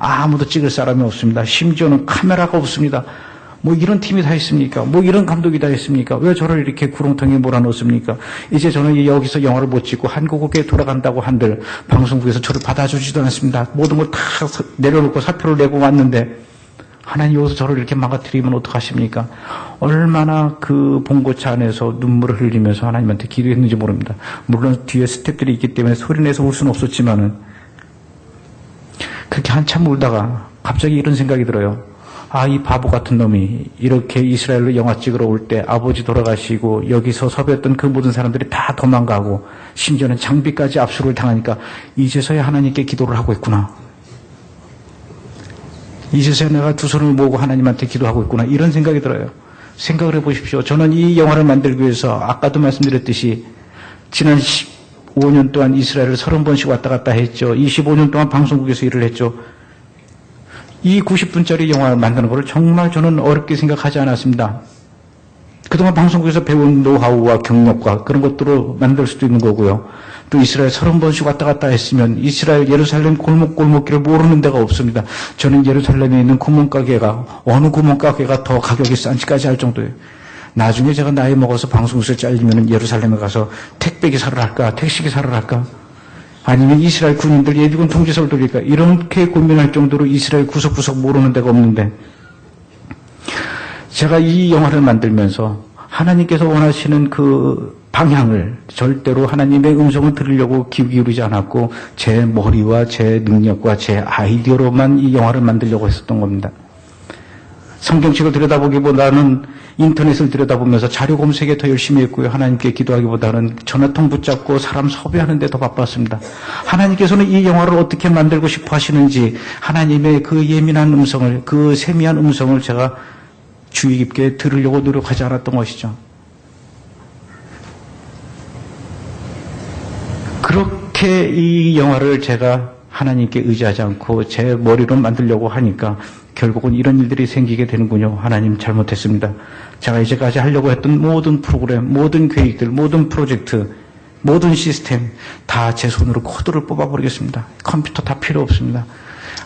아무도 찍을 사람이 없습니다. 심지어는 카메라가 없습니다. 뭐 이런 팀이 다 있습니까? 뭐 이런 감독이 다 있습니까? 왜 저를 이렇게 구렁텅이에 몰아넣습니까? 이제 저는 여기서 영화를 못 찍고 한국에 돌아간다고 한들 방송국에서 저를 받아주지도 않습니다. 모든 걸 다 내려놓고 사표를 내고 왔는데 하나님 여기서 저를 이렇게 망가뜨리면 어떡하십니까? 얼마나 그 봉고차 안에서 눈물을 흘리면서 하나님한테 기도했는지 모릅니다. 물론 뒤에 스탭들이 있기 때문에 소리내서 울 수는 없었지만은 그렇게 한참 울다가 갑자기 이런 생각이 들어요. 아, 이 바보 같은 놈이 이렇게 이스라엘로 영화 찍으러 올 때 아버지 돌아가시고 여기서 섭외했던 그 모든 사람들이 다 도망가고 심지어는 장비까지 압수를 당하니까 이제서야 하나님께 기도를 하고 있구나. 이제서야 내가 두 손을 모으고 하나님한테 기도하고 있구나. 이런 생각이 들어요. 생각을 해보십시오. 저는 이 영화를 만들기 위해서 아까도 말씀드렸듯이 지난 15년 동안 이스라엘을 30번씩 왔다 갔다 했죠. 25년 동안 방송국에서 일을 했죠. 이 90분짜리 영화를 만드는 것을 정말 저는 어렵게 생각하지 않았습니다. 그동안 방송국에서 배운 노하우와 경력과 그런 것들로 만들 수도 있는 거고요. 또 이스라엘 30번씩 왔다 갔다 했으면 이스라엘 예루살렘 골목골목길을 모르는 데가 없습니다. 저는 예루살렘에 있는 구멍가게가 어느 구멍가게가 더 가격이 싼지까지 할 정도예요. 나중에 제가 나이 먹어서 방송국에서 잘리면 예루살렘에 가서 택배기사를 할까? 택시기사를 할까? 아니면 이스라엘 군인들 예비군 통제소를 돌릴까? 이렇게 고민할 정도로 이스라엘 구석구석 모르는 데가 없는데 제가 이 영화를 만들면서 하나님께서 원하시는 그 방향을 절대로 하나님의 음성을 들으려고 귀 기울이지 않았고 제 머리와 제 능력과 제 아이디어로만 이 영화를 만들려고 했었던 겁니다. 성경책을 들여다보기보다는 인터넷을 들여다보면서 자료 검색에 더 열심히 했고요. 하나님께 기도하기보다는 전화통 붙잡고 사람 섭외하는 데 더 바빴습니다. 하나님께서는 이 영화를 어떻게 만들고 싶어 하시는지 하나님의 그 예민한 음성을 그 세미한 음성을 제가 주의 깊게 들으려고 노력하지 않았던 것이죠. 그렇게 이 영화를 제가 하나님께 의지하지 않고 제 머리로 만들려고 하니까 결국은 이런 일들이 생기게 되는군요. 하나님 잘못했습니다. 제가 이제까지 하려고 했던 모든 프로그램, 모든 계획들, 모든 프로젝트, 모든 시스템 다 제 손으로 코드를 뽑아버리겠습니다. 컴퓨터 다 필요 없습니다.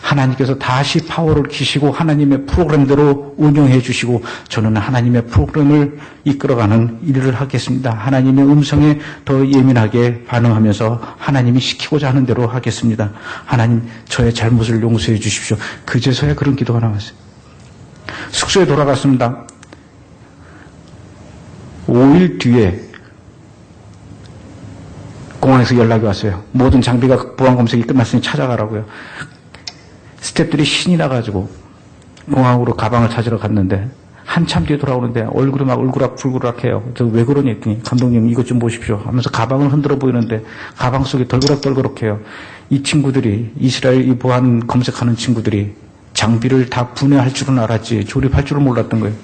하나님께서 다시 파워를 키시고 하나님의 프로그램대로 운영해 주시고 저는 하나님의 프로그램을 이끌어가는 일을 하겠습니다. 하나님의 음성에 더 예민하게 반응하면서 하나님이 시키고자 하는 대로 하겠습니다. 하나님 저의 잘못을 용서해 주십시오. 그제서야 그런 기도가 나왔어요. 숙소에 돌아갔습니다. 5일 뒤에 공항에서 연락이 왔어요. 모든 장비가 보안 검색이 끝났으니 찾아가라고요. 스탭들이 신이 나가지고 공항으로 가방을 찾으러 갔는데 한참 뒤에 돌아오는데 얼굴이 막 울그락불그락해요. 저 왜 그러니 했더니 감독님 이것 좀 보십시오 하면서 가방을 흔들어 보이는데 가방 속에 덜그락덜그락해요. 이 친구들이 이스라엘 이 보안 검색하는 친구들이 장비를 다 분해할 줄은 알았지 조립할 줄은 몰랐던 거예요.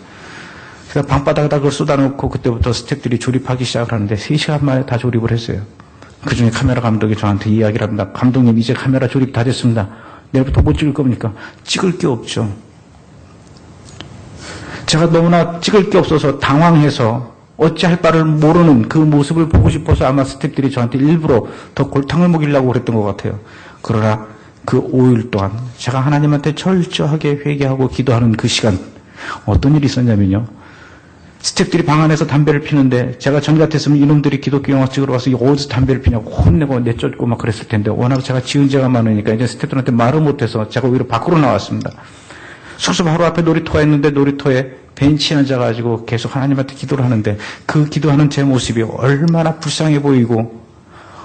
그래서 방바닥에다 그걸 쏟아놓고 그때부터 스탭들이 조립하기 시작을 하는데 3시간 만에 다 조립을 했어요. 그 중에 카메라 감독이 저한테 이야기를 합니다. 감독님 이제 카메라 조립 다 됐습니다. 내일부터 못 찍을 겁니까? 찍을 게 없죠. 제가 너무나 찍을 게 없어서 당황해서 어찌할 바를 모르는 그 모습을 보고 싶어서 아마 스탭들이 저한테 일부러 더 골탕을 먹이려고 그랬던 것 같아요. 그러나 그 5일 동안 제가 하나님한테 철저하게 회개하고 기도하는 그 시간 어떤 일이 있었냐면요. 스탭들이 방 안에서 담배를 피는데 제가 전 같았으면 이놈들이 기독교 영화 찍으러 와서 어디서 담배를 피냐고 혼내고 내쫓고 막 그랬을 텐데 워낙 제가 지은 죄가 많으니까 이제 스탭들한테 말을 못해서 제가 오히려 밖으로 나왔습니다. 숙소 바로 앞에 놀이터가 있는데 놀이터에 벤치에 앉아가지고 계속 하나님한테 기도를 하는데 그 기도하는 제 모습이 얼마나 불쌍해 보이고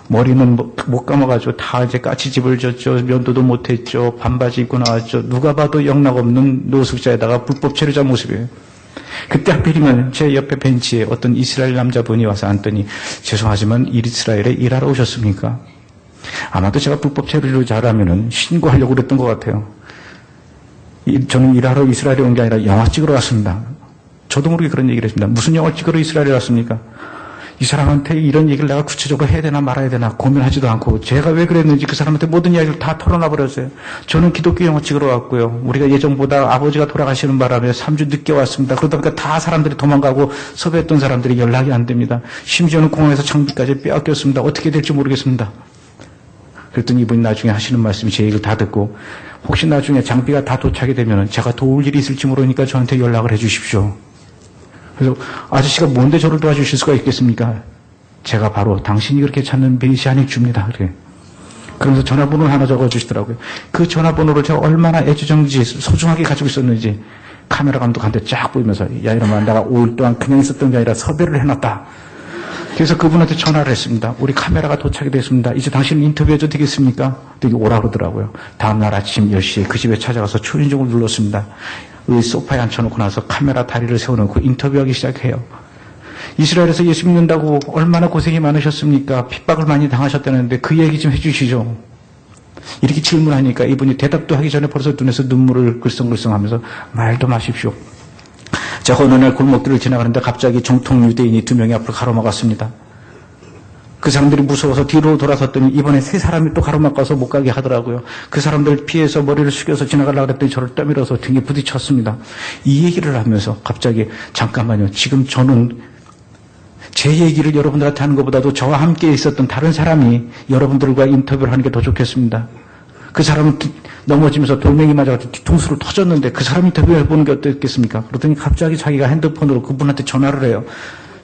머리는 뭐, 못 감아가지고 다 이제 까치집을 졌죠. 면도도 못했죠. 반바지 입고 나왔죠. 누가 봐도 영락 없는 노숙자에다가 불법 체류자 모습이에요. 그때 하필이면 제 옆에 벤치에 어떤 이스라엘 남자분이 와서 앉더니 죄송하지만 이스라엘에 일하러 오셨습니까? 아마도 제가 불법 체류자라면은 신고하려고 그랬던 것 같아요. 이- 저는 일하러 이스라엘에 온 게 아니라 영화 찍으러 왔습니다. 저도 모르게 그런 얘기를 했습니다. 무슨 영화 찍으러 이스라엘에 왔습니까? 이 사람한테 이런 얘기를 내가 구체적으로 해야 되나 말아야 되나 고민하지도 않고 제가 왜 그랬는지 그 사람한테 모든 이야기를 다 털어놔 버렸어요. 저는 기독교 영화 찍으러 왔고요. 우리가 예정보다 아버지가 돌아가시는 바람에 3주 늦게 왔습니다. 그러다 보니까 다 사람들이 도망가고 섭외했던 사람들이 연락이 안 됩니다. 심지어는 공항에서 장비까지 빼앗겼습니다. 어떻게 될지 모르겠습니다. 그랬더니 이분이 나중에 하시는 말씀이 제 얘기를 다 듣고 혹시 나중에 장비가 다 도착이 되면 제가 도울 일이 있을지 모르니까 저한테 연락을 해 주십시오. 그래서 아저씨가 뭔데 저를 도와주실 수가 있겠습니까? 제가 바로 당신이 그렇게 찾는 메시아닉 줍니다. 그래. 그러면서 전화번호를 하나 적어주시더라고요. 그 전화번호를 제가 얼마나 애지정지 소중하게 가지고 있었는지 카메라 감독한테 쫙 보이면서 야 이러면 내가 5일 동안 그냥 있었던 게 아니라 섭외를 해놨다. 그래서 그분한테 전화를 했습니다. 우리 카메라가 도착이 됐습니다. 이제 당신 인터뷰해도 되겠습니까? 되게 오라 그러더라고요. 다음날 아침 10시에 그 집에 찾아가서 초인종을 눌렀습니다. 의 소파에 앉혀놓고 나서 카메라 다리를 세워놓고 인터뷰하기 시작해요. 이스라엘에서 예수 믿는다고 얼마나 고생이 많으셨습니까? 핍박을 많이 당하셨다는데 그 얘기 좀 해주시죠. 이렇게 질문하니까 이분이 대답도 하기 전에 벌써 눈에서 눈물을 글썽글썽 하면서 말도 마십시오. 제가 어느 날 골목길을 지나가는데 갑자기 정통 유대인이 두 명이 앞으로 가로막았습니다. 그 사람들이 무서워서 뒤로 돌아섰더니 이번에 세 사람이 또 가로막아서 못 가게 하더라고요. 그 사람들 피해서 머리를 숙여서 지나가려고 했더니 저를 떠밀어서 등에 부딪혔습니다. 이 얘기를 하면서 갑자기 잠깐만요. 지금 저는 제 얘기를 여러분들한테 하는 것보다도 저와 함께 있었던 다른 사람이 여러분들과 인터뷰를 하는 게 더 좋겠습니다. 그 사람은 뒤- 넘어지면서 돌멩이 맞아가지고 뒤통수를 터졌는데 그 사람 인터뷰 해보는 게 어떻겠습니까? 그러더니 갑자기 자기가 핸드폰으로 그분한테 전화를 해요.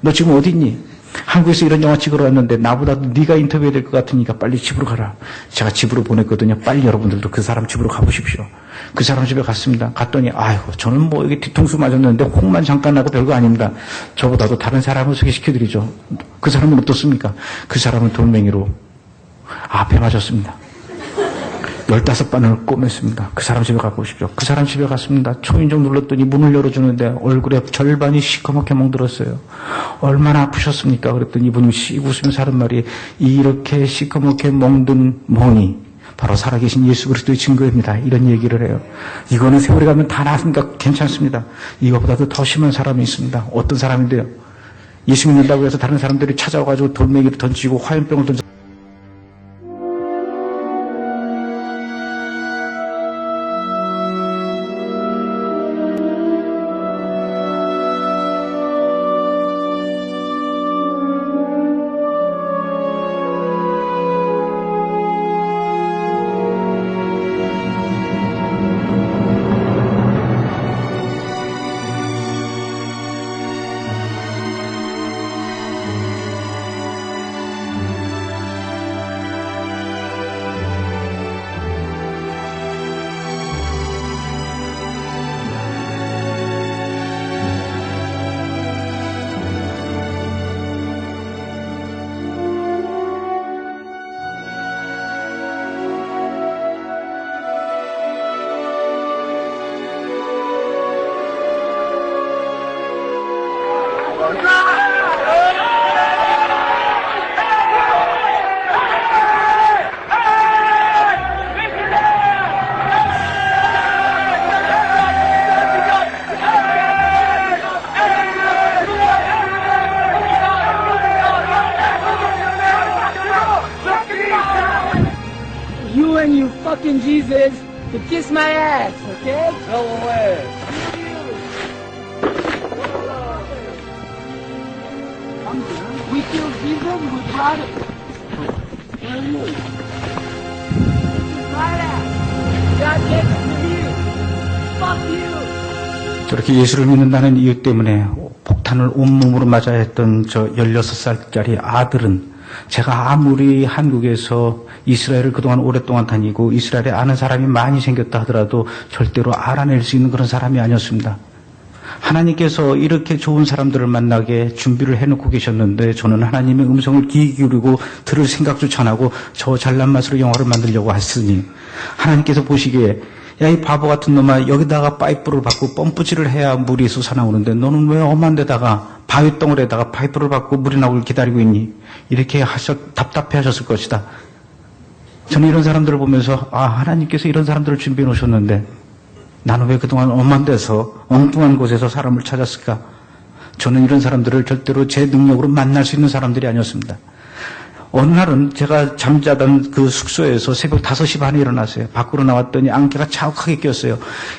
너 지금 어디 있니? 한국에서 이런 영화 찍으러 왔는데 나보다도 네가 인터뷰해야 될 것 같으니까 빨리 집으로 가라. 제가 집으로 보냈거든요. 빨리 여러분들도 그 사람 집으로 가보십시오. 그 사람 집에 갔습니다. 갔더니 아이고 저는 뭐 여기 뒤통수 맞았는데 혹만 잠깐 나고 별거 아닙니다. 저보다도 다른 사람을 소개시켜드리죠. 그 사람은 어떻습니까? 그 사람은 돌멩이로 앞에 맞았습니다. 열다섯 바늘 꿰맸습니다. 그 사람 집에 가보십시오. 그 사람 집에 갔습니다. 초인종 눌렀더니 문을 열어주는데 얼굴에 절반이 시커멓게 멍들었어요. 얼마나 아프셨습니까? 그랬더니 이분이 씩 웃으면서 하는 말이 이렇게 시커멓게 멍든 멍이 바로 살아계신 예수 그리스도의 증거입니다. 이런 얘기를 해요. 이거는 세월이 가면 다 나으니까 괜찮습니다. 이거보다도 더 심한 사람이 있습니다. 어떤 사람인데요? 예수 믿는다고 해서 다른 사람들이 찾아와가지고 돌멩이를 던지고 화염병을 던져 my ass, okay? Go away. We killed Jesus, we brought it. Where are you? My ass. God gave it to you. Fuck you. 저렇게 예수를 믿는다는 이유 때문에 폭탄을 온몸으로 맞아야 했던 저 16살짜리 아들은 제가 아무리 한국에서 이스라엘을 그동안 오랫동안 다니고 이스라엘에 아는 사람이 많이 생겼다 하더라도 절대로 알아낼 수 있는 그런 사람이 아니었습니다. 하나님께서 이렇게 좋은 사람들을 만나게 준비를 해놓고 계셨는데 저는 하나님의 음성을 귀 기울이고 들을 생각조차 안 하고 저 잘난 맛으로 영화를 만들려고 했으니 하나님께서 보시기에 야 이 바보 같은 놈아 여기다가 파이프를 받고 펌프질을 해야 물이 솟아나오는데 너는 왜 엄한 데다가 바위 덩어리에다가 파이프를 받고 물이 나오길 기다리고 있니? 이렇게 하셨 답답해 하셨을 것이다. 저는 이런 사람들을 보면서 아 하나님께서 이런 사람들을 준비해 놓으셨는데 나는 왜 그동안 엄한 데서 엉뚱한 곳에서 사람을 찾았을까? 저는 이런 사람들을 절대로 제 능력으로 만날 수 있는 사람들이 아니었습니다. 어느 날은 제가 잠자던 그 숙소에서 새벽 5시 반에 일어났어요. 밖으로 나왔더니 안개가 자욱하게 꼈어요.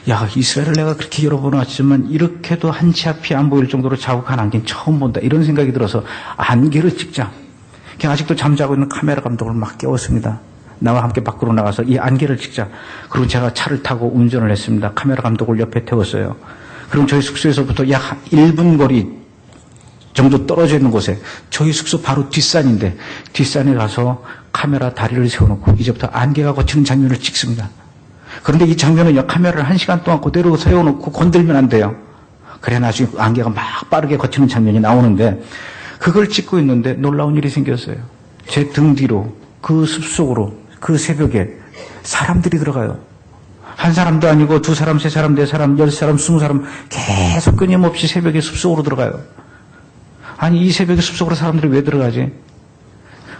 야, 이스라엘을 내가 그렇게 여러 번 왔지만 이렇게도 한 치 앞이 안 보일 정도로 자욱한 안개는 처음 본다. 이런 생각이 들어서 안개를 찍자. 아직도 잠자고 있는 카메라 감독을 막 깨웠습니다. 나와 함께 밖으로 나가서 이 안개를 찍자. 그리고 제가 차를 타고 운전을 했습니다. 카메라 감독을 옆에 태웠어요. 그럼 저희 숙소에서부터 약 1분 거리 정도 떨어져 있는 곳에 저희 숙소 바로 뒷산인데 뒷산에 가서 카메라 다리를 세워놓고 이제부터 안개가 거치는 장면을 찍습니다. 그런데 이 장면은요 카메라를 한 시간 동안 그대로 세워놓고 건들면 안 돼요. 그래 나중에 안개가 막 빠르게 거치는 장면이 나오는데 그걸 찍고 있는데 놀라운 일이 생겼어요. 제 등 뒤로 그 숲속으로 그 새벽에 사람들이 들어가요. 한 사람도 아니고 두 사람, 세 사람, 네 사람, 열 사람, 스무 사람 계속 끊임없이 새벽에 숲속으로 들어가요. 아니 이 새벽에 숲속으로 사람들이 왜 들어가지?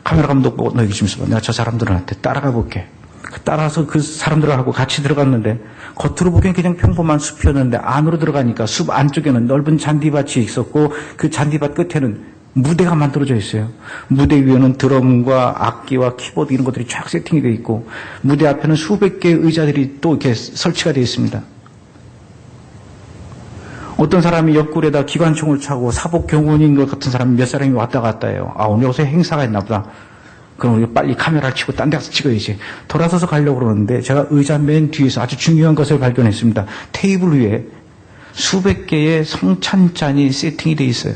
카메라 감독 보고 너 여기 좀 있어봐. 내가 저 사람들한테 따라가 볼게. 그 따라서 그 사람들하고 같이 들어갔는데 겉으로 보기엔 그냥 평범한 숲이었는데 안으로 들어가니까 숲 안쪽에는 넓은 잔디밭이 있었고 그 잔디밭 끝에는 무대가 만들어져 있어요. 무대 위에는 드럼과 악기와 키보드 이런 것들이 쫙 세팅이 되어 있고 무대 앞에는 수백 개의 의자들이 또 이렇게 설치가 되어 있습니다. 어떤 사람이 옆구리에다 기관총을 차고 사복 경운인 것 같은 사람이 몇 사람이 왔다 갔다 해요. 아, 오늘 여기서 행사가 있나 보다. 그럼 우리 빨리 카메라를 치고 딴데 가서 찍어야지. 돌아서서 가려고 그러는데 제가 의자 맨 뒤에서 아주 중요한 것을 발견했습니다. 테이블 위에 수백 개의 성찬잔이 세팅이 돼 있어요.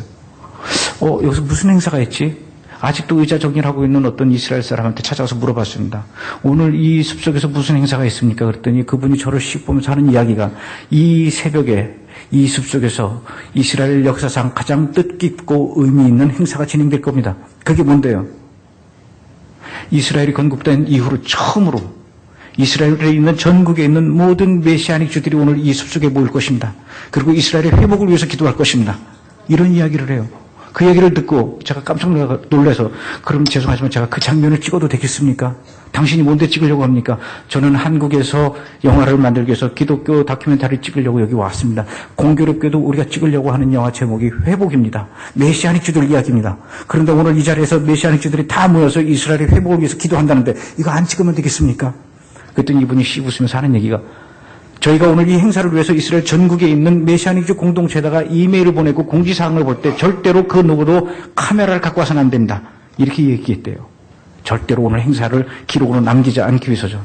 어, 여기서 무슨 행사가 있지? 아직도 의자 정리를 하고 있는 어떤 이스라엘 사람한테 찾아가서 물어봤습니다. 오늘 이 숲속에서 무슨 행사가 있습니까? 그랬더니 그분이 저를 씩 보면서 하는 이야기가 이 새벽에 이 숲 속에서 이스라엘 역사상 가장 뜻깊고 의미 있는 행사가 진행될 겁니다. 그게 뭔데요? 이스라엘이 건국된 이후로 처음으로 이스라엘에 있는 전국에 있는 모든 메시아닉 주들이 오늘 이 숲속에 모일 것입니다. 그리고 이스라엘의 회복을 위해서 기도할 것입니다. 이런 이야기를 해요. 그 얘기를 듣고 제가 깜짝 놀라- 놀라서 그럼 죄송하지만 제가 그 장면을 찍어도 되겠습니까? 당신이 뭔데 찍으려고 합니까? 저는 한국에서 영화를 만들기 위해서 기독교 다큐멘터리 찍으려고 여기 왔습니다. 공교롭게도 우리가 찍으려고 하는 영화 제목이 회복입니다. 메시아닉 주들 이야기입니다. 그런데 오늘 이 자리에서 메시아닉 주들이 다 모여서 이스라엘의 회복을 위해서 기도한다는데 이거 안 찍으면 되겠습니까? 그랬더니 이분이 씹으시면서 하는 얘기가 저희가 오늘 이 행사를 위해서 이스라엘 전국에 있는 메시아닉주 공동체에다가 이메일을 보내고 공지사항을 볼 때 절대로 그 누구도 카메라를 갖고 와서는 안 된다. 이렇게 얘기했대요. 절대로 오늘 행사를 기록으로 남기지 않기 위해서죠.